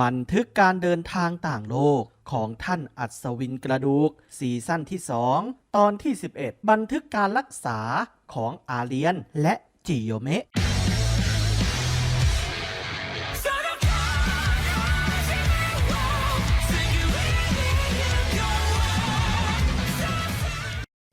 บันทึกการเดินทางต่างโลกของท่านอัศวินกระดูก ซีซั่นที่ 2 ตอนที่ 11 บันทึกการรักษาของอาเลียนและจิโยเมะ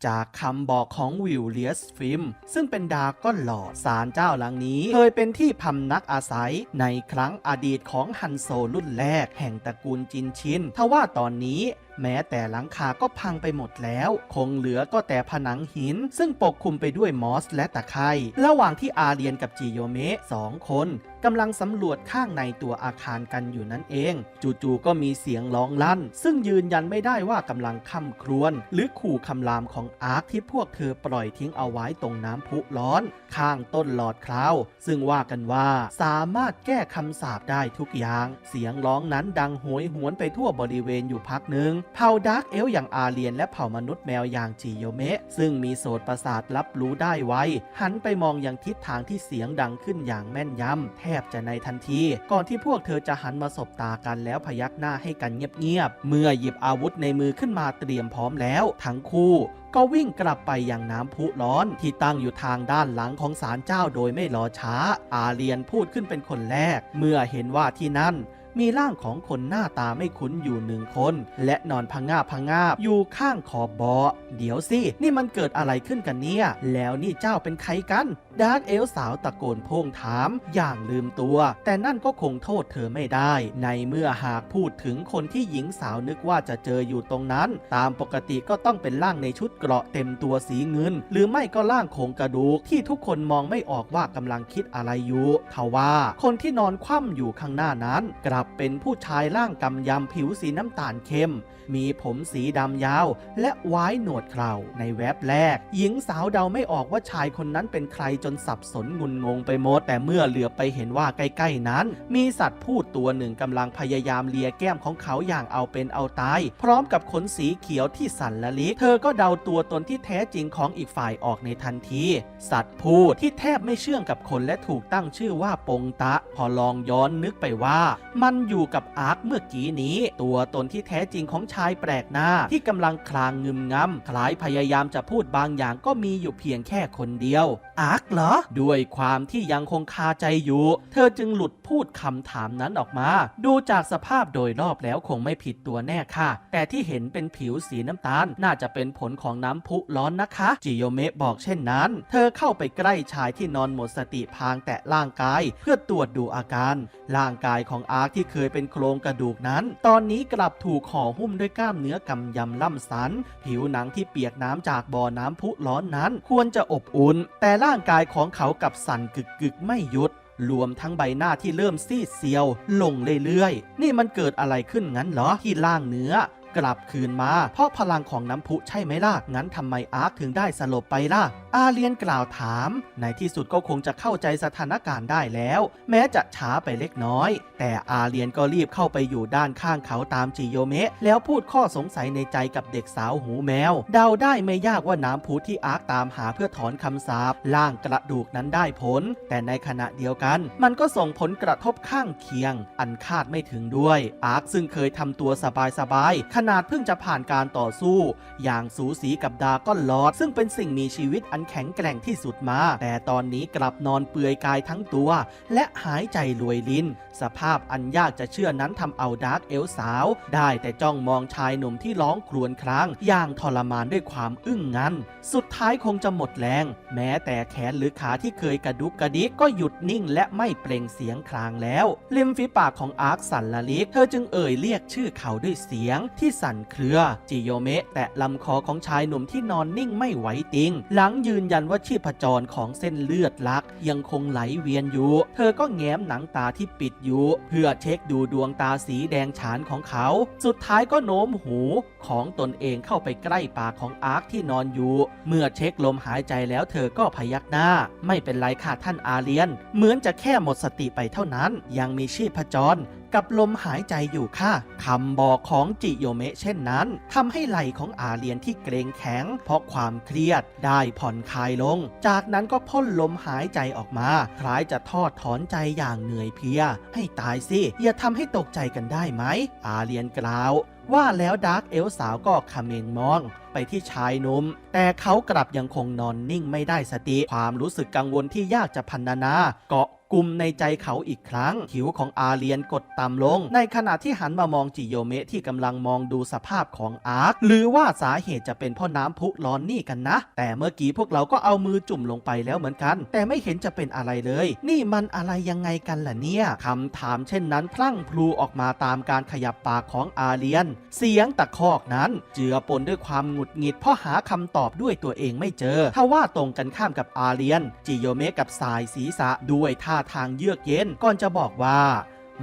จากคำบอกของวิลเลียสฟิม ซึ่งเป็นดาก้อนหล่อสารเจ้าหลังนี้ เคยเป็นที่พำนักอาศัยในครั้งอดีตของฮันโซรุ่นแรกแห่งตระกูลจินชินทว่าตอนนี้ แม้แต่หลังคาก็พังไปหมดแล้ว คงเหลือก็แต่ผนังหิน ซึ่งปกคลุมไปด้วยมอสและตะไคร่ระหว่างที่อาเรียนกับจิโยเมะสองคนกำลังสำรวจข้างในตัวอาคารกันอยู่นั่นเอง จู่ๆก็มีเสียงร้องลั่น ซึ่งยืนยันไม่ได้ว่ากำลังคำครวญหรือขู่คำรามของอาร์คที่พวกเธอปล่อยทิ้งเอาไว้ตรงน้ำพุร้อน ข้างต้นหลอดคราว ซึ่งว่ากันว่าสามารถแก้คำสาปได้ทุกอย่าง เสียงร้องนั้นดังโหยหวนไปทั่วบริเวณอยู่พักหนึ่งเผ่าดาร์กเอลอย่างอาเรียน และเผ่ามนุษย์แมวอย่างจิโยเมะ ซึ่งมีโสตประสาทรับรู้ได้ไว หันไปมองยังทิศทางที่เสียงดังขึ้นอย่างแม่นยำ แทบจะในทันที ก่อนที่พวกเธอจะหันมาสบตากันแล้วพยักหน้าให้กันเงียบๆ เมื่อหยิบอาวุธในมือขึ้นมาเตรียมพร้อมแล้ว ทั้งคู่ก็วิ่งกลับไปยังน้ำพุร้อนที่ตั้งอยู่ทางด้านหลังของศาลเจ้าโดยไม่รอช้า อาเรียนพูดขึ้นเป็นคนแรก เมื่อเห็นว่าที่นั่น มีร่างของคนหน้าตาไม่คุ้นอยู่หนึ่งคน และนอนพังงาบพังงาบอยู่ข้างขอบเบาะเดี๋ยวสิ นี่มันเกิดอะไรขึ้นกันเนี่ย แล้วนี่เจ้าเป็นใครกัน ดาร์กเอลสาวตะโกนโพ่งถามอย่างลืมตัว แต่นั่นก็คงโทษเธอไม่ได้ ในเมื่อหากพูดถึงคนที่หญิงสาวนึกว่าจะเจออยู่ตรงนั้น ตามปกติก็ต้องเป็นร่างในชุดเกราะเต็มตัวสีเงิน หรือไม่ก็ร่างโครงกระดูกที่ทุกคนมองไม่ออกว่ากำลังคิดอะไรอยู่ทว่า คนที่นอนคว่ำอยู่ข้างหน้านั้น กลับเป็นผู้ชายร่างกำยำผิวสีน้ำตาลเข้ม มีผมสีดำยาว และไว้หนวดเคราในแว็บแรก หญิงสาวเดาไม่ออกว่าชายคนนั้นเป็นใครจนสับสนงุนงงไปหมด แต่เมื่อเหลือไปเห็นว่าใกล้ๆนั้น มีสัตว์พูดตัวหนึ่งกำลังพยายามเลียแก้มของเขาอย่างเอาเป็นเอาตาย พร้อมกับขนสีเขียวที่สั่นละลิกเธอก็เดาตัวตนที่แท้จริงของอีกฝ่ายออกในทันที สัตว์พูดที่แทบไม่เชื่องกับคนและถูกตั้งชื่อว่าปงตะ พอลองย้อนนึกไปว่า มันอยู่กับอาร์คเมื่อกี้นี้ ตัวตนที่แท้จริงของชายแปลกหน้าที่กำลังคลางงึมงำคล้ายพยายามจะพูดบางอย่างก็มีอยู่เพียงแค่คนเดียว อาร์คเหรอ ด้วยความที่ยังคงคาใจอยู่ เธอจึงหลุดพูดคำถามนั้นออกมา ดูจากสภาพโดยรอบแล้วคงไม่ผิดตัวแน่ค่ะ แต่ที่เห็นเป็นผิวสีน้ำตาล น่าจะเป็นผลของน้ำพุร้อนนะคะ จิโยเมะบอกเช่นนั้น เธอเข้าไปใกล้ชายที่นอนหมดสติพางแตะร่างกาย เพื่อตรวจดูอาการ ร่างกายของอาร์คที่เคยเป็นโครงกระดูกนั้น ตอนนี้กลับถูกห่อหุ้มด้วยกล้ามเนื้อกำยำล่ำสัน ผิวหนังที่เปียกน้ำจากบ่อน้ำพุร้อนนั้น ควรจะอบอุ่น แต่ร่างกายของเขากับสั่นกึกกึกไม่หยุดรวมทั้งใบหน้าที่เริ่มซีดเซียว ลงเรื่อยๆ นี่มันเกิดอะไรขึ้นงั้นเหรอที่ล่างเนื้อ กลับคืนมา เพราะพลังของน้ำพุใช่ไหมล่ะ งั้นทำไมอาร์คถึงได้สลบไปล่ะ อาเลียนกล่าวถาม ในที่สุดก็คงจะเข้าใจสถานการณ์ได้แล้ว แม้จะช้าไปเล็กน้อย แต่อาเลียนก็รีบเข้าไปอยู่ด้านข้างเขาตามจิโยเมะ แล้วพูดข้อสงสัยในใจกับเด็กสาวหูแมว เดาได้ไม่ยากว่าน้ำพุที่อาร์คตามหาเพื่อถอนคำสาปล่างกระดูกนั้นได้ผล แต่ในขณะเดียวกัน มันก็ส่งผลกระทบข้างเคียง อันคาดไม่ถึงด้วย อาร์คซึ่งเคยทำตัวสบายๆนาดเพิ่งจะผ่านการต่อสู้ อย่างสูสีกับดาก้อนลอด ซึ่งเป็นสิ่งมีชีวิตอันแข็งแกร่งที่สุดมา แต่ตอนนี้กลับนอนเปลือยกายทั้งตัว และหายใจรวยลิ้น สภาพอันยากจะเชื่อนั้นทำเอาดาร์กเอลสาว ได้แต่จ้องมองชายหนุ่มที่ร้องครวญครางอย่างทรมานด้วยความอึ้งงันสุดท้ายคงจะหมดแรง แม้แต่แขนหรือขาที่เคยกระดุกกระดิกก็หยุดนิ่งและไม่เปล่งเสียงครางแล้วริมฝีปากของอาร์คสันละลิกเธอจึงเอ่ยเรียกชื่อเขาด้วยเสียงที่สั่นเครือ จิโยเมะแตะลำคอของชายหนุ่มที่นอนนิ่งไม่ไหวติง หลังยืนยันว่าชีพจรของเส้นเลือดลัก ยังคงไหลเวียนอยู่ เธอก็แง้มหนังตาที่ปิดอยู่ เพื่อเช็คดูดวงตาสีแดงฉานของเขา สุดท้ายก็โน้มหูของตนเองเข้าไปใกล้ปากของอาร์คที่นอนอยู่ เมื่อเช็คลมหายใจแล้วเธอก็พยักหน้า ไม่เป็นไรค่ะท่านอาเลียน เหมือนจะแค่หมดสติไปเท่านั้น ยังมีชีพจร กับลมหายใจอยู่ค่ะคำบอกของจิโยเมะเช่นนั้นทำให้ไหล่ของอาเลียนที่เกรงแข็ง เพราะความเครียดได้ผ่อนคลายลง จากนั้นก็พ่นลมหายใจออกมา คล้ายจะทอดถอนใจอย่างเหนื่อยเพลีย ให้ตายสิ อย่าทำให้ตกใจกันได้ไหม อาเลียนกล่าว ว่าแล้วดาร์กเอลสาวก็คเมนมองไปที่ชายหนุ่มแต่เขากลับยังคงนอนนิ่งไม่ได้สติ ความรู้สึกกังวลที่ยากจะพันนานาเกาะ กลุ่มในใจเขาอีกครั้งผิวของอาเลียนกดต่ำลง ในขณะที่หันมามองจิโยเมะที่กำลังมองดูสภาพของอาร์คหรือว่าสาเหตุจะเป็นพราะน้ำพุร้อนนี่กันนะ แต่เมื่อกี้พวกเราก็เอามือจุ่มลงไปแล้วเหมือนกัน แต่ไม่เห็นจะเป็นอะไรเลย นี่มันอะไรยังไงกันล่ะเนี่ยคำถามเช่นนั้นพลั่งพลูออกมาตามการขยับปากของอาเลียน เสียงตะคอกนั้น เจือปนด้วยความหงุดหงิดเพราะหาคำตอบด้วยตัวเองไม่เจอถ้าว่าตรงกันข้ามกับอาเลียน จิโยเมะกับสายศีรษะด้วยท่าทางเยือกเย็นก่อนจะบอกว่า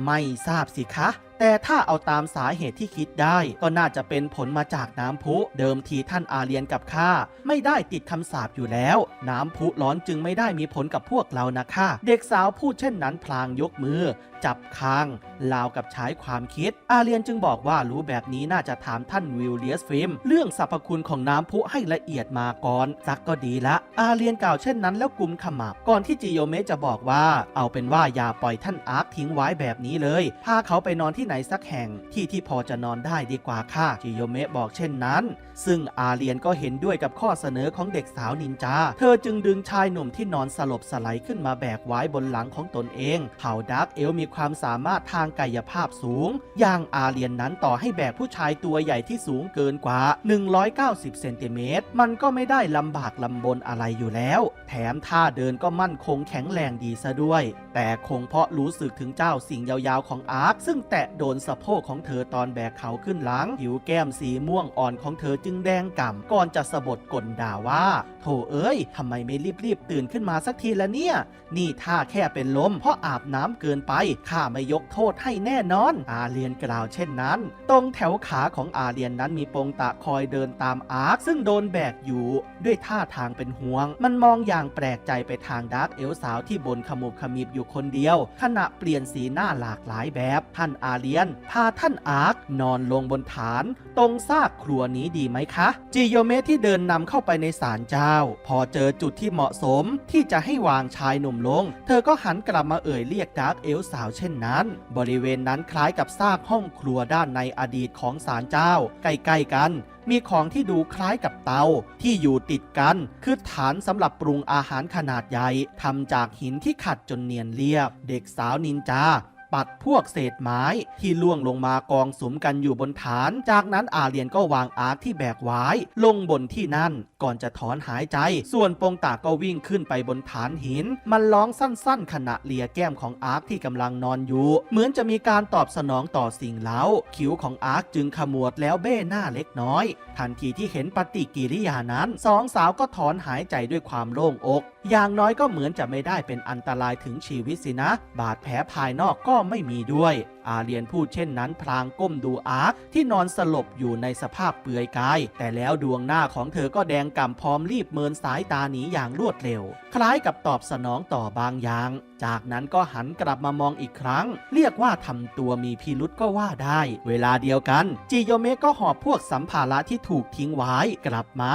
ไม่ทราบสิคะแต่ถ้าเอาตามสาเหตุที่คิดได้ ก็น่าจะเป็นผลมาจากน้ำพุ เดิมทีท่านอาเลียนกับข้าไม่ได้ติดคำสาบอยู่แล้ว น้ำพุร้อนจึงไม่ได้มีผลกับพวกเรานะคะ เด็กสาวพูดเช่นนั้นพลางยกมือ จับคางลาวกับใช้ความคิด อาเลียนจึงบอกว่ารู้แบบนี้น่าจะถามท่านวิลเลียสฟิล์มเรื่องสรรพคุณของน้ำพุให้ละเอียดมาก่อนสักก็ดีละ อาเลียนกล่าวเช่นนั้นแล้วกุมขมับ ก่อนที่จิโยเมจะบอกว่า เอาเป็นว่าอย่าปล่อยท่านอาร์คทิ้งไว้แบบนี้เลย พาเขาไปนอนที่ไหนสักแห่งที่ที่พอจะนอนได้ดีกว่าค่ะจิโยเมบอกเช่นนั้น ซึ่งอาเลียนก็เห็นด้วยกับข้อเสนอของเด็กสาวนินจา เธอจึงดึงชายหนุ่มที่นอนสลบสไลด์ขึ้นมาแบกไว้บนหลังของตนเอง เผ่าดาร์กเอลมีความสามารถทางกายภาพสูง อย่างอาเลียนนั้นต่อให้แบกผู้ชายตัวใหญ่ที่สูงเกินกว่า 190 เซนติเมตร มันก็ไม่ได้ลำบากลำบนอะไรอยู่แล้ว แถมท่าเดินก็มั่นคงแข็งแรงดีซะด้วย แต่คงเพราะรู้สึกถึงเจ้าสิ่งยาวๆของอาร์คซึ่งแตะโดนสะโพกของเธอตอนแบกเขาขึ้นหลัง ผิวแก้มสีม่วงอ่อนของเธอจึงแดงก่ำก่อนจะสะบดกลด่าว่า โถเอ้ยทำไมไม่รีบๆตื่นขึ้นมาสักทีละเนี่ย นี่ถ้าแค่เป็นลมเพราะอาบน้ำเกินไปข้าไม่ยกโทษให้แน่นอน อาเลียนกล่าวเช่นนั้น ตรงแถวขาของอาเลียนนั้นมีปงตะคอยเดินตามอาร์คซึ่งโดนแบกอยู่ ด้วยท่าทางเป็นห่วง มันมองอย่างแปลกใจไปทางดาร์กเอลสาวที่บนขมุบขมิบอยู่คนเดียว ขณะเปลี่ยนสีหน้าหลากหลายแบบ ท่านอาเลียน พาท่านอาร์คนอนลงบนฐาน ตรงซากครัวนี้ดีไหมคะ จิโยเมะที่เดินนำเข้าไปในศาลเจ้า พอเจอจุดที่เหมาะสมที่จะให้วางชายหนุ่มลง เธอก็หันกลับมาเอ่ยเรียกดาร์กเอลสาวเช่นนั้น บริเวณนั้นคล้ายกับซากห้องครัวด้านในอดีตของศาลเจ้า ใกล้ๆกันมีของที่ดูคล้ายกับเตาที่อยู่ติดกัน คือฐานสำหรับปรุงอาหารขนาดใหญ่ทำจากหินที่ขัดจนเนียนเรียบ เด็กสาวนินจา ปัดพวกเศษไม้ที่ล่วงลงมากองสุมกันอยู่บนฐาน จากนั้นอาเลียนก็วางอาร์คที่แบกไว้ ลงบนที่นั่น ก่อนจะถอนหายใจ ส่วนปงตาก็วิ่งขึ้นไปบนฐานหิน มันร้องสั้นๆ ขณะเลียแก้มของอาร์คที่กำลังนอนอยู่ เหมือนจะมีการตอบสนองต่อสิ่งเล้า คิ้วของอาร์คจึงขมวดแล้วเบ้หน้าเล็กน้อย ทันทีที่เห็นปฏิกิริยานั้น สองสาวก็ถอนหายใจด้วยความโล่งอก อย่างน้อยก็เหมือนจะไม่ได้เป็นอันตรายถึงชีวิตสินะ บาดแผลภายนอกก็ไม่มีด้วยอาเรียนพูดเช่นนั้น พลางก้มดูอาร์คที่นอนสลบอยู่ในสภาพเปลือยกาย แต่แล้วดวงหน้าของเธอก็แดงก่ำพร้อมรีบเมินสายตาหนีอย่างรวดเร็ว คล้ายกับตอบสนองต่อบางอย่าง จากนั้นก็หันกลับมามองอีกครั้ง เรียกว่าทำตัวมีพิรุษก็ว่าได้ เวลาเดียวกัน จิโยเมะก็หอบพวกสัมภาระที่ถูกทิ้งไว้กลับมา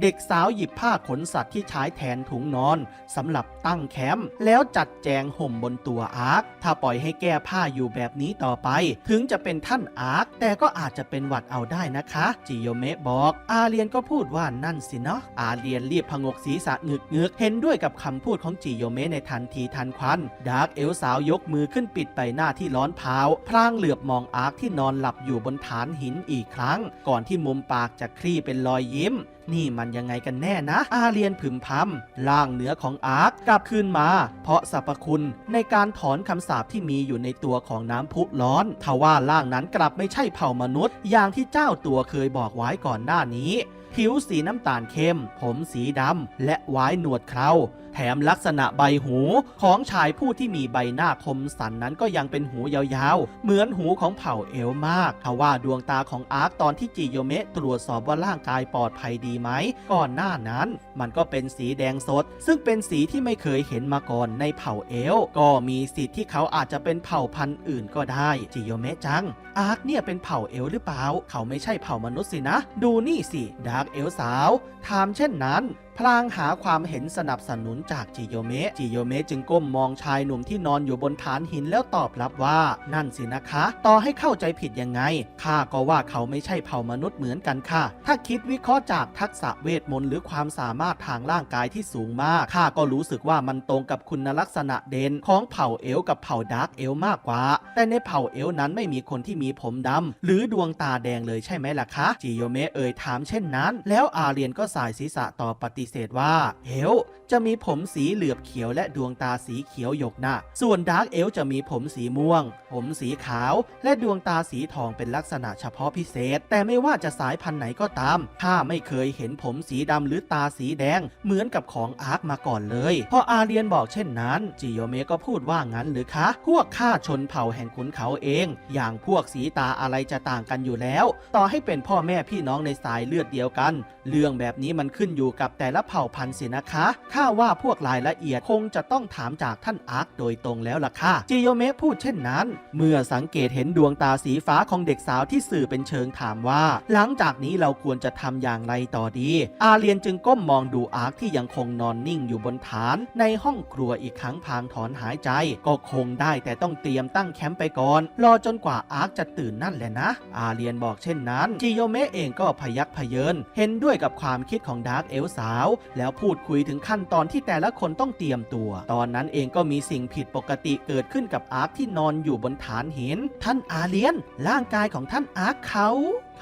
เด็กสาวหยิบผ้าขนสัตว์ที่ใช้แทนถุงนอนสำหรับตั้งแคมป์แล้วจัดแจงห่มบนตัวอาร์คถ้าปล่อยให้แก้ผ้าอยู่แบบนี้ต่อไป ถึงจะเป็นท่านอาร์คแต่ก็อาจจะเป็นหวัดเอาได้นะคะจิโยเมะบอก อาเรียนก็พูดว่านั่นสินะอาเรียนรีบพงกศีรษะงึกงึกเห็นด้วยกับคำพูดของจิโยเมะในทันทีทันควันดาร์กเอลสาวยกมือขึ้นปิดใบหน้าที่ร้อนเผาพลางเหลือบมองอาร์คที่นอนหลับอยู่บนฐานหินอีกครั้ง ก่อนที่มุมปากจะคลี่เป็นรอยยิ้ม นี่มันยังไงกันแน่นะ อาเรียนพึมพำล่างเหนือของอาร์คกลับคืนมา เพราะสรรพคุณในการถอนคำสาปที่มีอยู่ในตัวของน้ำพุร้อนทว่าล่างนั้นกลับไม่ใช่เผ่ามนุษย์ อย่างที่เจ้าตัวเคยบอกไว้ก่อนหน้านี้ ผิวสีน้ำตาลเข้ม ผมสีดำและไว้หนวดเครา แถมลักษณะใบหูของชายผู้ที่มีใบหน้าคมสันนั้นก็ยังเป็นหูยาวๆ เหมือนหูของเผ่าเอลมากทว่าดวงตาของอาร์คตอนที่จิโยเมะตรวจสอบว่าร่างกายปลอดภัยดีไหม ก่อนหน้านั้น มันก็เป็นสีแดงสด ซึ่งเป็นสีที่ไม่เคยเห็นมาก่อนในเผ่าเอล ก็มีสิทธิ์ที่เขาอาจจะเป็นเผ่าพันธุ์อื่นก็ได้จิโยเมะจัง อาร์คเนี่ยเป็นเผ่าเอลหรือเปล่า เขาไม่ใช่เผ่ามนุษย์สินะ ดูนี่สิดาร์กเอลสาวถามเช่นนั้นพลางหาความเห็นสนับสนุนจากจิโยเมะ จิโยเมะจึงก้มมองชายหนุ่มที่นอนอยู่บนฐานหินแล้วตอบรับว่า นั่นสินะคะ ต่อให้เข้าใจผิดยังไง ข้าก็ว่าเขาไม่ใช่เผ่ามนุษย์เหมือนกันค่ะ ถ้าคิดวิเคราะห์จากทักษะเวทมนต์หรือความสามารถทางร่างกายที่สูงมาก ข้าก็รู้สึกว่ามันตรงกับคุณลักษณะเด่นของเผ่าเอลกับเผ่าดาร์กเอลมากกว่า แต่ในเผ่าเอลนั้นไม่มีคนที่มีผมดำหรือดวงตาแดงเลยใช่ไหมล่ะคะ จิโยเมะเอ่ยถามเช่นนั้น แล้วอาเรียนก็สายศีรษะต่อปฏิเสธว่าเอลจะมีผมมสีเหลือบเขียวและดวงตาสีเขียวหยกหนะส่วนดาร์กเอลจะมีผมสีม่วง ผมสีขาว และดวงตาสีทองเป็นลักษณะเฉพาะพิเศษ แต่ไม่ว่าจะสายพันธุ์ไหนก็ตาม ข้าไม่เคยเห็นผมสีดำหรือตาสีแดง เหมือนกับของอาร์คมาก่อนเลย พออาเรียนบอกเช่นนั้น จิโยเมก็พูดว่างั้นหรือคะ พวกข้าชนเผ่าแห่งขุนเขาเอง อย่างพวกสีตาอะไรจะต่างกันอยู่แล้ว ต่อให้เป็นพ่อแม่พี่น้องในสายเลือดเดียวกัน เรื่องแบบนี้มันขึ้นอยู่กับแต่ละเผ่าพันธุ์สินะคะ ข้าว่าพวกรายละเอียดคงจะต้องถามจากท่านอาร์คโดยตรงแล้วล่ะค่ะจิโยเมะพูดเช่นนั้น เมื่อสังเกตเห็นดวงตาสีฟ้าของเด็กสาวที่สื่อเป็นเชิงถามว่า หลังจากนี้เราควรจะทำอย่างไรต่อดี อาเรียนจึงก้มมองดูอาร์คที่ยังคงนอนนิ่งอยู่บนฐานในห้องครัวอีกครั้งพางถอนหายใจ ก็คงได้แต่ต้องเตรียมตั้งแคมป์ไปก่อน รอจนกว่าอาร์คจะตื่นนั่นแหละนะ อาเรียนบอกเช่นนั้นจิโยเมะเองก็พยักพเยินเห็นด้วยกับความคิดของดาร์กเอลสาว แล้วพูดคุยถึงขั้นตอนที่แต่ละคนต้องเตรียมตัว ตอนนั้นเองก็มีสิ่งผิดปกติเกิดขึ้นกับอาร์คที่นอนอยู่บนฐานหิน ท่านอาเลียน ร่างกายของท่านอาร์คเขา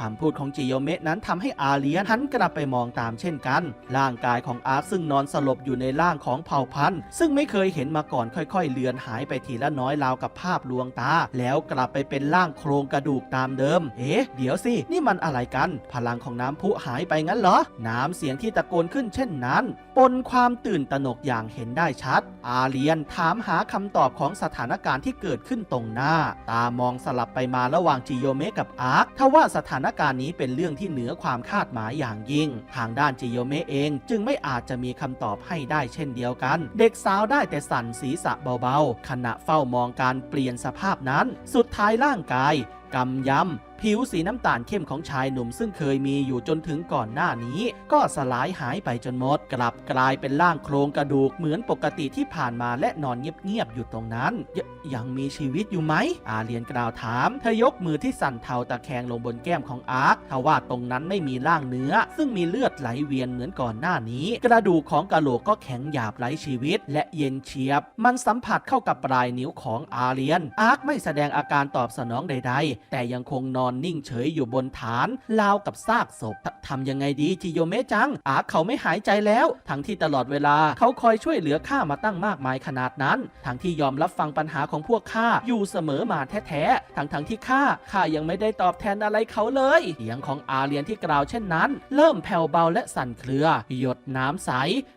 คำพูดของจิโยเมะนั้นทำให้อาเลียนหันกลับไปมองตามเช่นกัน ร่างกายของอาร์คซึ่งนอนสลบอยู่ในร่างของเผ่าพันธุ์ ซึ่งไม่เคยเห็นมาก่อนค่อย ๆ เลือนหายไปทีละน้อยราวกับภาพลวงตา แล้วกลับไปเป็นร่างโครงกระดูกตามเดิม เอ๊ะ เดี๋ยวสิ นี่มันอะไรกัน พลังของน้ำพุหายไปงั้นเหรอ น้ำเสียงที่ตะโกนขึ้นเช่นนั้นปนความตื่นตระหนกอย่างเห็นได้ชัด อาเลียนถามหาคำตอบของสถานการณ์ที่เกิดขึ้นตรงหน้า ตามองสลับไปมาระหว่างจิโยเมะกับอาร์คทว่าสถานานการณ์นี้เป็นเรื่องที่เหนือความคาดหมายอย่างยิ่ง ทางด้านจิโยเมะเองจึงไม่อาจจะมีคำตอบให้ได้เช่นเดียวกัน เด็กสาวได้แต่สั่นศีรษะเบาๆ ขณะเฝ้ามองการเปลี่ยนสภาพนั้น สุดท้ายร่างกายกำยำผิวสีน้ำตาลเข้มของชายหนุ่มซึ่งเคยมีอยู่จนถึงก่อนหน้านี้ ก็สลายหายไปจนหมด กลับกลายเป็นร่างโครงกระดูกเหมือนปกติที่ผ่านมาและนอนเงียบๆอยู่ตรงนั้นยยังมีชีวิตอยู่ไหม อาเลียนกล่าวถามเธอยกมือที่สั่นเทาตะแคงลงบนแก้มของอาร์คทว่าตรงนั้นไม่มีร่างเนื้อ ซึ่งมีเลือดไหลเวียนเหมือนก่อนหน้านี้ กระดูกของกะโหลกก็แข็งหยาบไร้ชีวิต และเย็นเฉียบ มันสัมผัสเข้ากับปลายนิ้วของอาเลียน อาร์คไม่แสดงอาการตอบสนองใด ๆ แต่ยังคงนอนนิ่งเฉยอยู่บนฐานราวกับซากศพททำยังไงดีจิโยเมจัง อาเขาไม่หายใจแล้ว ทั้งที่ตลอดเวลาเขาคอยช่วยเหลือข้ามาตั้งมากมายขนาดนั้น ทั้งที่ยอมรับฟังปัญหาของพวกข้าอยู่เสมอมาแท้ๆ ทั้งๆที่ข้าข้ายังไม่ได้ตอบแทนอะไรเขาเลยเสียงของอาเรียนที่กล่าวเช่นนั้น เริ่มแผ่วเบาและสั่นเครือ หยดน้ำใส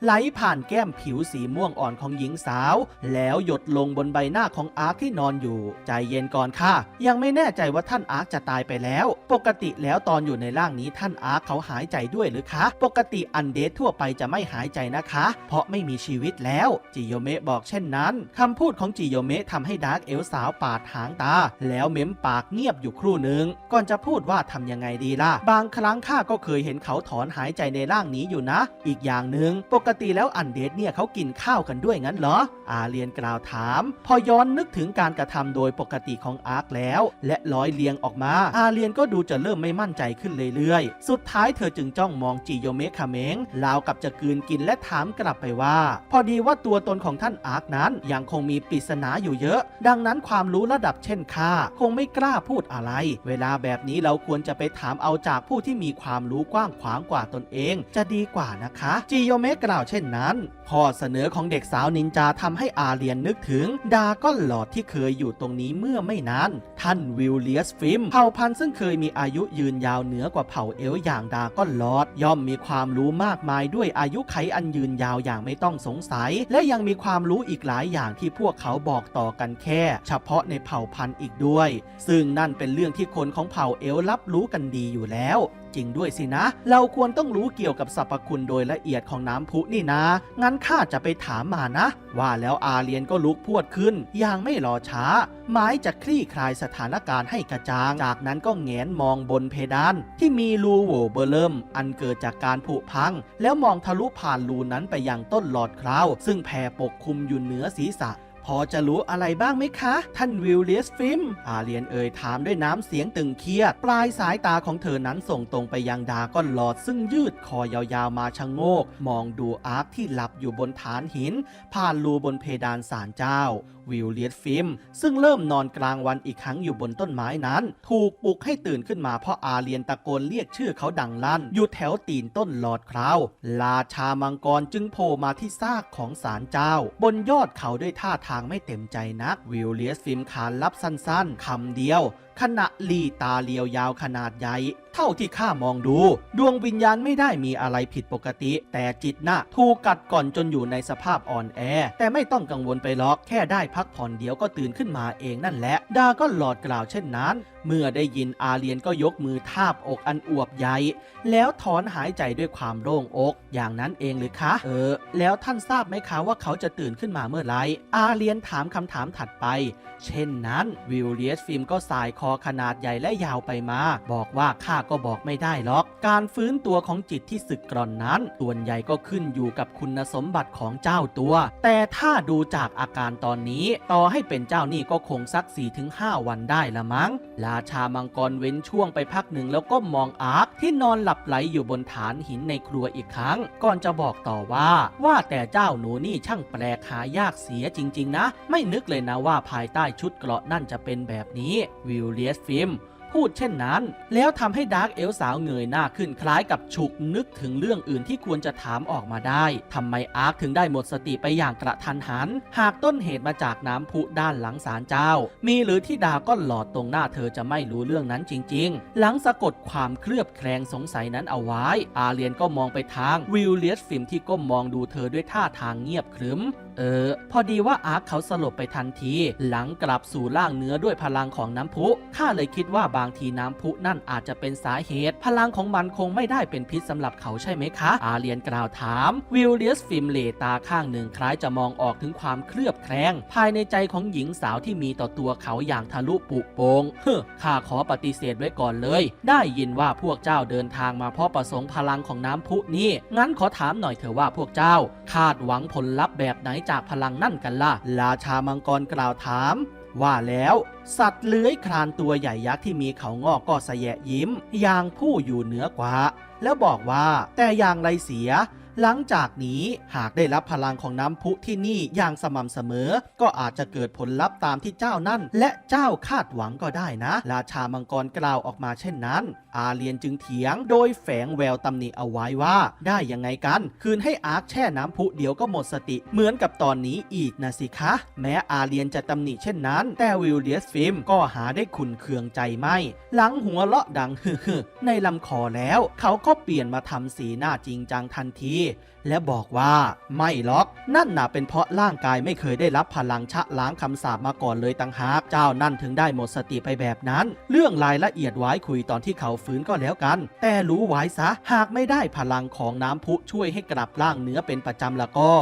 ไหลผ่านแก้มผิวสีม่วงอ่อนของหญิงสาว แล้วหยดลงบนใบหน้าของอาร์คที่นอนอยู่ ใจเย็นก่อนค่ะ ยังไม่แน่ใจว่าท่านอาร์คจะตายไปแล้ว ปกติแล้วตอนอยู่ในร่างนี้ท่านอาร์คเขาหายใจด้วยหรือคะ ปกติอันเดททั่วไปจะไม่หายใจนะคะ เพราะไม่มีชีวิตแล้วจิโยเมะบอกเช่นนั้นคำพูดของจิโยเมะทำให้ดาร์กเอลสาวปาดหางตา แล้วเม้มปากเงียบอยู่ครู่หนึ่งก่อนจะพูดว่าทำยังไงดีล่ะ บางครั้งข้าก็เคยเห็นเขาถอนหายใจในร่างนี้อยู่นะ อีกอย่างหนึ่งปกติแล้วอันเดทเนี่ยเขากินข้าวกันด้วยงั้นเหรอ อาเรียนกล่าวถาม พอย้อนนึกถึงการกระทำโดยปกติของอาร์คแล้ว และร้อยเรียงออกมาอาเรียนก็ดูจะเริ่มไม่มั่นใจขึ้นเรื่อยๆ สุดท้ายเธอจึงจ้องมองจิโยเมะคาเมงราวกับจะกืนกินและถามกลับไปว่า พอดีว่าตัวตนของท่านอาร์คนั้นยังคงมีปริศนาอยู่เยอะ ดังนั้นความรู้ระดับเช่นข้าคงไม่กล้าพูดอะไร เวลาแบบนี้เราควรจะไปถามเอาจากผู้ที่มีความรู้กว้างขวางกว่าตนเอง จะดีกว่านะคะจิโยเมะกล่าวเช่นนั้นข้อเสนอของเด็กสาวนินจาทำให้อาเรียนนึกถึง ดาก้อนหลอดที่เคยอยู่ตรงนี้เมื่อไม่นาน ท่านวิลเลียสฟิมเผ่าพันธุ์ซึ่งเคยมีอายุยืนยาวเหนือกว่าเผ่าเอลอย่างดาก้อนลอด ย่อมมีความรู้มากมายด้วยอายุไขอันยืนยาวอย่างไม่ต้องสงสัย และยังมีความรู้อีกหลายอย่างที่พวกเขาบอกต่อกันแค่ เฉพาะในเผ่าพันธุ์อีกด้วย ซึ่งนั่นเป็นเรื่องที่คนของเผ่าเอลรับรู้กันดีอยู่แล้วจริงด้วยสินะ เราควรต้องรู้เกี่ยวกับสรรพคุณโดยละเอียดของน้ำพุนี่นะ งั้นข้าจะไปถามมานะ ว่าแล้วอาเรียนก็ลุกพวดขึ้น อย่างไม่รอช้า ไม้จะคลี่คลายสถานการณ์ให้กระจ่าง จากนั้นก็แงนมองบนเพดาน ที่มีรูโหว่เบอร์เริ่ม อันเกิดจากการผุพัง แล้วมองทะลุผ่านรูนั้นไปยังต้นหลอดคราว ซึ่งแผ่ปกคลุมอยู่เหนือศีรษะ พอจะรู้อะไรบ้างไหมคะ ท่านวิลเลียสฟิมอาเรียนเอ่ยถามด้วยน้ำเสียงตึงเครียด ปลายสายตาของเธอนั้นส่งตรงไปยังดาก้อนหลอด ซึ่งยืดคอยาวๆมาชะโงก มองดูอาร์คที่หลับอยู่บนฐานหิน ผ่านรูบนเพดานศาลเจ้า วิลเลียสฟิมซึ่งเริ่มนอนกลางวันอีกครั้งอยู่บนต้นไม้นั้น ถูกปลุกให้ตื่นขึ้นมาเพราะอาเรียนตะโกนเรียกชื่อเขาดังลั่น อยู่แถวตีนต้นหลอดคราว ราชามังกรจึงโผล่มาที่ซากของศาลเจ้า บนยอดเขาด้วยท่าทางไม่เต็มใจนักวิลเลียสฟิมขานรับสั้นๆคำเดียว ขณะลีตาเลียวยาวขนาดใหญ่ เท่าที่ข้ามองดู ดวงวิญญาณไม่ได้มีอะไรผิดปกติ แต่จิตน่ะถูกกัดก่อนจนอยู่ในสภาพอ่อนแอ แต่ไม่ต้องกังวลไปหรอก แค่ได้พักผ่อนเดี๋ยวก็ตื่นขึ้นมาเองนั่นแหละ ดาก็หลอดกล่าวเช่นนั้น เมื่อได้ยินอาเลียนก็ยกมือทาบอกอันอวบใหญ่แล้วถอนหายใจด้วยความโล่งอก อย่างนั้นเองหรือคะ เออ แล้วท่านทราบไหมคะว่าเขาจะตื่นขึ้นมาเมื่อไหร่อาเลียนถามคำถามถัดไป เช่นนั้นวิลเลียสฟิล์มก็สายคอขนาดใหญ่และยาวไปมา บอกว่าข้าก็บอกไม่ได้หรอก การฟื้นตัวของจิตที่สึกกร่อนนั้น ส่วนใหญ่ก็ขึ้นอยู่กับคุณสมบัติของเจ้าตัว แต่ถ้าดูจากอาการตอนนี้ ต่อให้เป็นเจ้านี่ก็คงสัก4-5วันได้ละมั้งราชามังกรเว้นช่วงไปพักหนึ่งแล้วก็มองอาร์คที่นอนหลับไหลอยู่บนฐานหินในครัวอีกครั้ง ก่อนจะบอกต่อว่า ว่าแต่เจ้าหนูนี่ช่างแปลกหายากเสียจริง ๆ นะ ไม่นึกเลยนะว่าภายใต้ชุดเกราะนั่นจะเป็นแบบนี้วิลเลียสฟิม พูดเช่นนั้น แล้วทำให้ดาร์กเอลสาวเงยหน้าขึ้นคล้ายกับฉุกนึกถึงเรื่องอื่นที่ควรจะถามออกมาได้ทำไมอาร์คถึงได้หมดสติไปอย่างกระทันหัน หากต้นเหตุมาจากน้ำพุด้านหลังศาลเจ้า มีหรือที่ดาก้อนหลอดตรงหน้าเธอจะไม่รู้เรื่องนั้นจริง ๆ หลังสะกดความเคลือบแคลงสงสัยนั้นเอาไว้ อาเลียนก็มองไปทางวิลเลียสฟิมที่ก้มมองดูเธอด้วยท่าทางเงียบขรึม เออ พอดีว่าอาร์คเขาสลบไปทันที หลังกลับสู่ร่างเนื้อด้วยพลังของน้ำพุ ข้าเลยคิดว่าบางทีน้ำพุนั่นอาจจะเป็นสาเหตุ พลังของมันคงไม่ได้เป็นพิษสำหรับเขาใช่ไหมคะ อาเลียนกล่าวถาม วิลเลียสฟิมเลตาข้างหนึ่งคล้ายจะมองออกถึงความเคลือบแคลงภายในใจของหญิงสาวที่มีต่อตัวเขาอย่างทะลุปุโปงเฮ้อข้าขอปฏิเสธไว้ก่อนเลย ได้ยินว่าพวกเจ้าเดินทางมาเพราะประสงค์พลังของน้ำพุนี่งั้นขอถามหน่อยเถอะว่าพวกเจ้า คาดหวังผลลัพธ์แบบไหนจากพลังนั่นกันล่ะ ราชามังกรกล่าวถาม ว่าแล้ว สัตว์เลื้อยคลานตัวใหญ่ยักษ์ที่มีเขางอกก็สยะยิ้ม อย่างผู้อยู่เหนือกว่า แล้วบอกว่า แต่อย่างไรเสีย หลังจากนี้หากได้รับพลังของน้ำพุที่นี่อย่างสม่ำเสมอ ก็อาจจะเกิดผลลัพธ์ตามที่เจ้านั่น และเจ้าคาดหวังก็ได้นะ ราชามังกรกล่าวออกมาเช่นนั้น อาเลียนจึงเถียงโดยแฝงแววตำหนิเอาไว้ว่า ได้ยังไงกัน คืนให้อาร์คแช่น้ำพุเดี๋ยวก็หมดสติเหมือนกับตอนนี้อีกนะสิคะ แม้อาเลียนจะตำหนิเช่นนั้น แต่วิลเลียสฟิมก็หาได้ขุนเคืองใจไม่ หลังหัวเลาะดังฮึ่ในลำคอแล้ว เขาก็เปลี่ยนมาทำสีหน้าจริงจังทันทีและบอกว่าไม่หรอกนั่นน่ะเป็นเพราะร่างกายไม่เคยได้รับพลังชะล้างคำสาปมาก่อนเลยตังหากเจ้านั่นถึงได้หมดสติไปแบบนั้น เรื่องรายละเอียดไว้คุยตอนที่เขาฟื้นก็แล้วกัน แต่รู้ไว้ซะหากไม่ได้พลังของน้ำพุช่วยให้กลับร่างเนื้อเป็นประจำละก็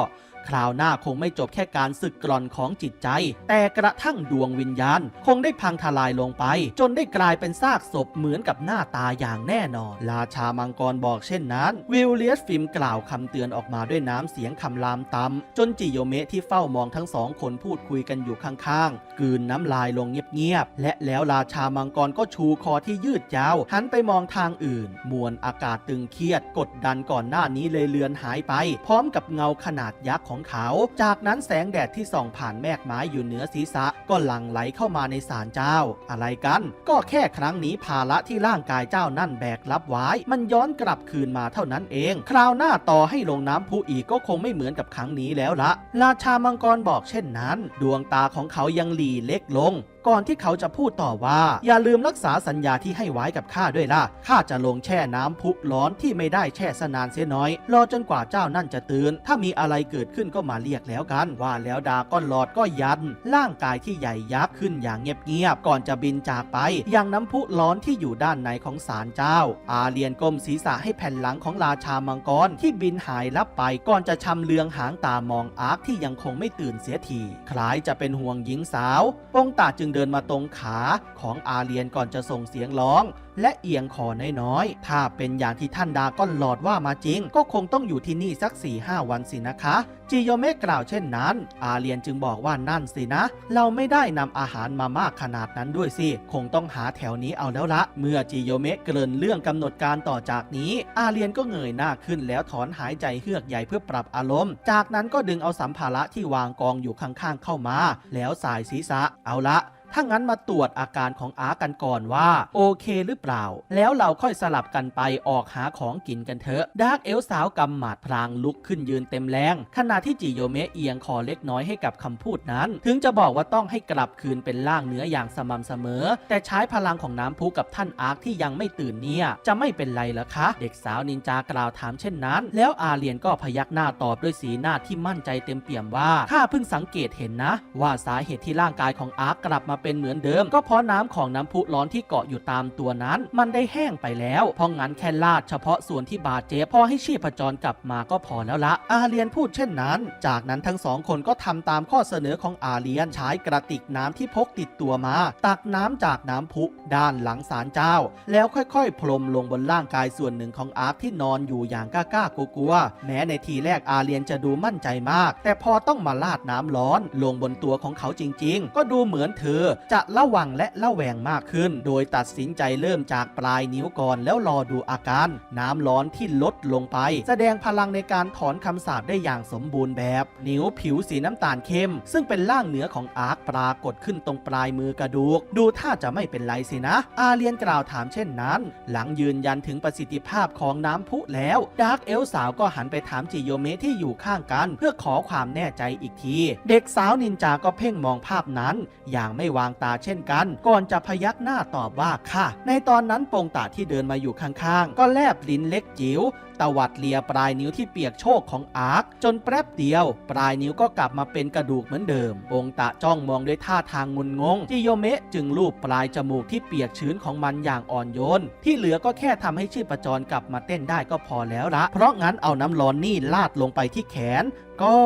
คราวหน้าคงไม่จบแค่การสึกกร่อนของจิตใจ แต่กระทั่งดวงวิญญาณ คงได้พังทลายลงไป จนได้กลายเป็นซากศพเหมือนกับหน้าตาอย่างแน่นอน ราชามังกรบอกเช่นนั้น วิลเลียสฟิมกล่าวคำเตือนออกมาด้วยน้ำเสียงคำรามต่ำจนจิโยเมะที่เฝ้ามองทั้งสองคนพูดคุยกันอยู่ข้างๆกลืนน้ำลายลงเงียบๆและแล้วราชามังกรก็ชูคอที่ยืดยาว หันไปมองทางอื่น มวลอากาศตึงเครียดกดดันก่อนหน้านี้เลยเลือนหายไป พร้อมกับเงาขนาดยักษ์ของเขา จากนั้นแสงแดดที่ส่องผ่านแมกไม้อยู่เหนือศีรษะ ก็หลั่งไหลเข้ามาในศาลเจ้า อะไรกัน ก็แค่ครั้งนี้ภาระที่ร่างกายเจ้านั่นแบกรับไว้ มันย้อนกลับคืนมาเท่านั้นเอง คราวหน้าต่อให้ลงน้ำพุอีกก็คงไม่เหมือนกับครั้งนี้แล้วละ ราชามังกรบอกเช่นนั้น ดวงตาของเขายังหลีเล็กลง ก่อนที่เขาจะพูดต่อว่า อย่าลืมรักษาสัญญาที่ให้ไว้กับข้าด้วยล่ะข้าจะลงแช่น้ำพุร้อนที่ไม่ได้แช่สนานเสียน้อย รอจนกว่าเจ้านั่นจะตื่น ถ้ามีอะไรเกิดขึ้นก็มาเรียกแล้วกันว่าแล้วดาก้อนหลอดก็ยัน ร่างกายที่ใหญ่ยักษ์ขึ้นอย่างเงียบๆก่อนจะบินจากไป ยังน้ำพุร้อนที่อยู่ด้านในของศาลเจ้า อาเรียนก้มศีรษะให้แผ่นหลังของราชามังกรที่บินหายลับไปก่อนจะชำเลืองหางตามองอาร์คที่ยังคงไม่ตื่นเสียทีคล้ายจะเป็นห่วงหญิงสาวปงตาจึงเดินมาตรงขาของอาเรียนก่อนจะส่งเสียงร้อง และเอียงคอน้อยๆ ถ้าเป็นอย่างที่ท่านดาก้อนหลอดว่ามาจริง ก็คงต้องอยู่ที่นี่สัก4ี่ห้าวันสินะคะ จิโยเมะกล่าวเช่นนั้น อาเรียนจึงบอกว่านั่นสินะ เราไม่ได้นำอาหารมามากขนาดนั้นด้วยสิ คงต้องหาแถวนี้เอาแล้วละ เมื่อจิโยเมะเกริ่นเรื่องกำหนดการต่อจากนี้ อาเรียนก็เงยหน้าขึ้นแล้วถอนหายใจเฮือกใหญ่เพื่อปรับอารมณ์ จากนั้นก็ดึงเอาสัมภาระที่วางกองอยู่ข้างๆเข้ามา แล้วสายศีรษะเอาละ ถ้างั้นมาตรวจอาการของอากันก่อนว่าโอเคหรือเปล่า แล้วเราค่อยสลับกันไปออกหาของกินกันเถอะดาร์กเอลสาวกำหมัดพลางลุกขึ้นยืนเต็มแรง ขณะที่จิโยเมะเอียงคอเล็กน้อยให้กับคำพูดนั้น ถึงจะบอกว่าต้องให้กลับคืนเป็นร่างเนื้ออย่างสม่ำเสมอ แต่ใช้พลังของน้ำพุกับท่านอาร์คที่ยังไม่ตื่นเนี่ยจะไม่เป็นไรหรอคะ เด็กสาวนินจากล่าวถามเช่นนั้น แล้วอาเรียนก็พยักหน้าตอบด้วยสีหน้าที่มั่นใจเต็มเปี่ยมว่าข้าเพิ่งสังเกตเห็นนะ ว่าสาเหตุที่ร่างกายของอาร์คกลับมาเป็นเหมือนเดิม ก็เพราะน้ำของน้ำพุร้อนที่เกาะอยู่ตามตัวนั้น มันได้แห้งไปแล้วเพราะงั้นแค่ลาดเฉพาะส่วนที่บาดเจ็บพอให้ชีพจรกลับมาก็พอแล้วละ อาเรียนพูดเช่นนั้น จากนั้นทั้งสองคนก็ทำตามข้อเสนอของอาเรียนใช้กระติกน้ำที่พกติดตัวมา ตักน้ำจากน้ำพุด้านหลังศาลเจ้า แล้วค่อยๆ พรมลงบนร่างกายส่วนหนึ่งของอาร์คที่นอนอยู่อย่างกล้าๆกลัวๆแม้ในทีแรกอาเรียนจะดูมั่นใจมาก แต่พอต้องมาลาดน้ำร้อน ลงบนตัวของเขาจริง ๆ ก็ดูเหมือนเธอจะระวังและระแวงมากขึ้น โดยตัดสินใจเริ่มจากปลายนิ้วก่อนแล้วรอดูอาการ น้ำร้อนที่ลดลงไป แสดงพลังในการถอนคำสาปได้อย่างสมบูรณ์แบบ นิ้วผิวสีน้ำตาลเข้ม ซึ่งเป็นล่างเหนือของอาร์คปรากฏขึ้นตรงปลายมือกระดูก ดูท่าจะไม่เป็นไรสินะ อาเรียนกล่าวถามเช่นนั้น หลังยืนยันถึงประสิทธิภาพของน้ำพุแล้วดาร์กเอลสาวก็หันไปถามจิโยเมที่อยู่ข้างกัน เพื่อขอความแน่ใจอีกที เด็กสาวนินจาก็เพ่งมองภาพนั้น อย่างไม่วางตาเช่นกัน ก่อนจะพยักหน้าตอบว่าค่ะ ในตอนนั้นปงตาที่เดินมาอยู่ข้างๆ ก็แลบลิ้นเล็กจิ๋วตวัดเลียปลายนิ้วที่เปียกโชกของอาร์คจนแป๊บเดียว ปลายนิ้วก็กลับมาเป็นกระดูกเหมือนเดิม องตะจ้องมองด้วยท่าทางงุนงงจิโยเมะจึงลูบปลายจมูกที่เปียกชื้นของมันอย่างอ่อนโยน ที่เหลือก็แค่ทำให้ชีพจรกลับมาเต้นได้ก็พอแล้วละ เพราะงั้นเอาน้ำร้อนนี่ลาดลงไปที่แขนก็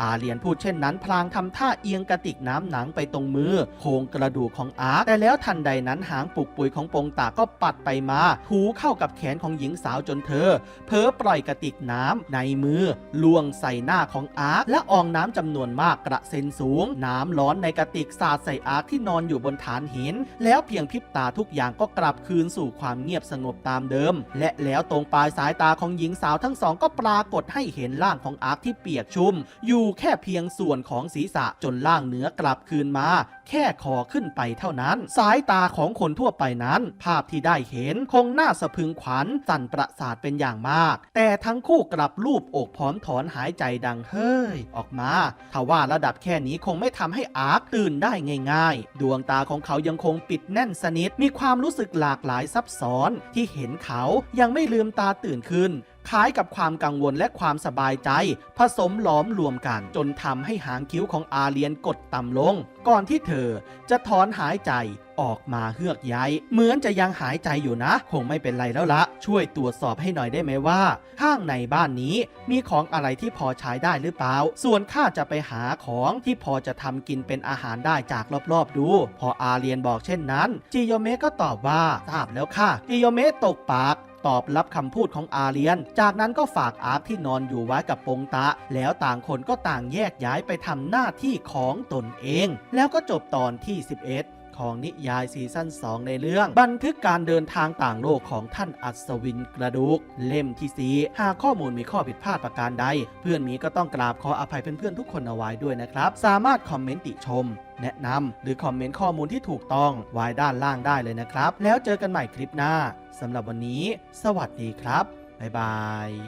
อาเรียนพูดเช่นนั้น พลางทำท่าเอียงกระติกน้ำหนังไปตรงมือ โครงกระดูกของอาร์คแต่แล้วทันใดนั้นหางปุกปุยของปงตาก็ปัดไปมาถูเข้ากับแขนของหญิงสาวจนเธอเผลอปล่อยกระติกน้ำในมือล่วงใส่หน้าของอาร์คและอองน้ำจำนวนมากกระเซ็นสูง น้ำร้อนในกระติกสาดใส่อาร์คที่นอนอยู่บนฐานหิน แล้วเพียงพริบตาทุกอย่างก็กลับคืนสู่ความเงียบสงบตามเดิม และแล้วตรงปลายสายตาของหญิงสาวทั้งสองก็ปรากฏให้เห็นร่างของอาร์คที่เปียกชุ่ม อยู่แค่เพียงส่วนของศีรษะจนล่างเหนือกลับคืนมา แค่คอขึ้นไปเท่านั้น สายตาของคนทั่วไปนั้น ภาพที่ได้เห็นคงน่าสะพึงขวัญสั่นประสาทเป็นอย่างมาก แต่ทั้งคู่กลับรูปอกพร้อมถอนหายใจดังเฮ้ย ออกมาถ้าว่าระดับแค่นี้คงไม่ทำให้อาร์คตื่นได้ง่าย ๆ ดวงตาของเขายังคงปิดแน่นสนิทมีความรู้สึกหลากหลายซับซ้อนที่เห็นเขายังไม่ลืมตาตื่นขึ้น คล้ายกับความกังวลและความสบายใจ ผสมหลอมรวมกัน จนทำให้หางคิ้วของอาเลียนกดต่ำลง ก่อนที่เธอจะถอนหายใจออกมาเฮือกย้ายเหมือนจะยังหายใจอยู่นะ คงไม่เป็นไรแล้วละ ช่วยตรวจสอบให้หน่อยได้ไหมว่า ข้างในบ้านนี้มีของอะไรที่พอใช้ได้หรือเปล่า ส่วนข้าจะไปหาของที่พอจะทำกินเป็นอาหารได้จากรอบๆดู พออาเลียนบอกเช่นนั้น จิโยเมะก็ตอบว่าทราบแล้วค่ะจิโยเมะตกปาก ตอบรับคำพูดของอาเลียน จากนั้นก็ฝากอาร์คที่นอนอยู่ไว้กับปงตะ แล้วต่างคนก็ต่างแยกย้ายไปทำหน้าที่ของตนเอง แล้วก็จบตอนที่ 11 ของนิยายซีซั่น2 ในเรื่อง บันทึกการเดินทางต่างโลกของท่านอัศวินกระดูก เล่มที่4หากข้อมูลมีข้อผิดพลาดประการใด เพื่อนมีก็ต้องกราบขออภัยเพื่อนๆทุกคนเอาไว้ด้วยนะครับ สามารถคอมเมนต์ติชม แนะนำหรือคอมเมนต์ข้อมูลที่ถูกต้องไว้ด้านล่างได้เลยนะครับ แล้วเจอกันใหม่คลิปหน้าสำหรับวันนี้ สวัสดีครับบ๊ายบาย